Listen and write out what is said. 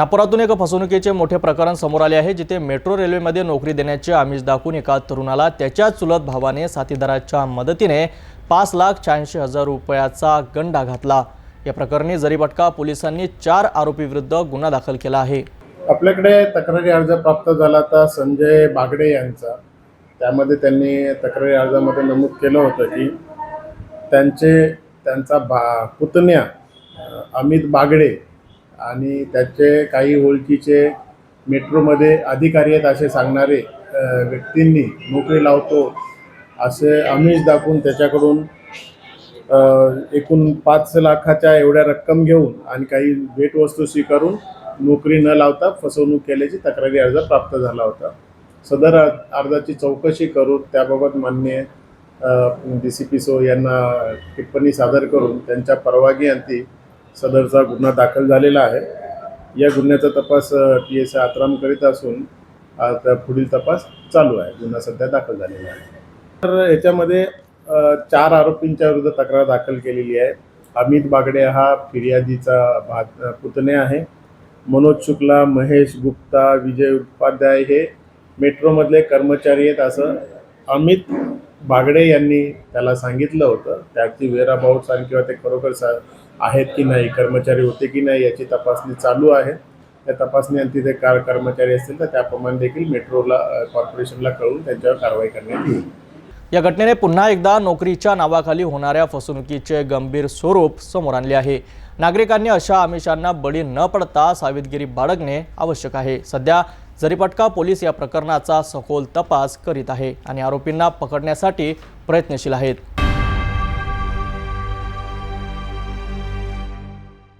नागपुरातून एका फसवणुकीचे मोठे प्रकरण समोर आले आहे जिथे मेट्रो रेल्वेमध्ये नोकरी देण्याचे आमिष दाखवून एका तरुणाला त्याच्या चुलत भावाने साथीदाराच्या मदतीने पाच लाख शहाऐंशी हजार रुपयाचा गंडा घातला. या प्रकरणी जरीपटका पोलिसांनी चार आरोपीविरुद्ध गुन्हा दाखल केला आहे. आपल्याकडे तक्रारी अर्ज प्राप्त झाला होता संजय बागडे यांचा. त्यामध्ये त्यांनी तक्रारी अर्जामध्ये नमूद केलं होतं की त्यांचे त्यांचा बा पुतण्या अमित बागडे आणि त्याचे काही ओळखीचे मेट्रोमध्ये अधिकारी आहेत असे सांगणारे व्यक्तींनी नोकरी लावतो असे आमिष दाखवून त्याच्याकडून एकूण पाच लाखाच्या एवढ्या रक्कम घेऊन आणि काही भेटवस्तू स्वीकारून नोकरी न लावता फसवणूक केल्याची तक्रारी अर्ज प्राप्त झाला होता. सदर अर्- अर्जाची चौकशी करून त्याबाबत मान्य डी सी पी सो यांना टिप्पणी सादर करून त्यांच्या परवानगी अंती सदरचा गुन्हा दाखल झालेला आहे. या गुन्ह्याचा तपास पी एस आय आत्राम करीत असून आता पुढील तपास चालू आहे. गुन्हा सध्या दाखल झालेला आहे. तर याच्यामध्ये चार आरोपींच्या विरुद्ध तक्रार दाखल केलेली आहे. अमित बागडे हा फिर्यादीचा भात पुतणे आहे. मनोज शुक्ला महेश गुप्ता विजय उपाध्याय हे मेट्रोमधले कर्मचारी आहेत असं अमित बागडे यांनी त्याला सांगितलं होतं. त्याची वेराबाऊट सांग किंवा ते खरोखर सा आहेत की नाही कर्मचारी होते की नाही याची तपासणी चालू आहे. त्या तपासणीला तिथे कार कर्मचारी असतील तर त्याप्रमाणे देखील मेट्रोला कॉर्पोरेशनला कळून त्यांच्यावर कारवाई करण्यात येईल. या घटनेने पुन्हा एकदा नोकरीच्या नावाखाली होणाऱ्या फसवणुकीचे गंभीर स्वरूप समोर आणले आहे. नागरिकांनी अशा आमिषांना बळी न पडता सावधगिरी बाळगणे आवश्यक आहे. सध्या जरीपटका पोलीस या प्रकरणाचा सखोल तपास करीत आहे आणि आरोपींना पकडण्यासाठी प्रयत्नशील आहेत.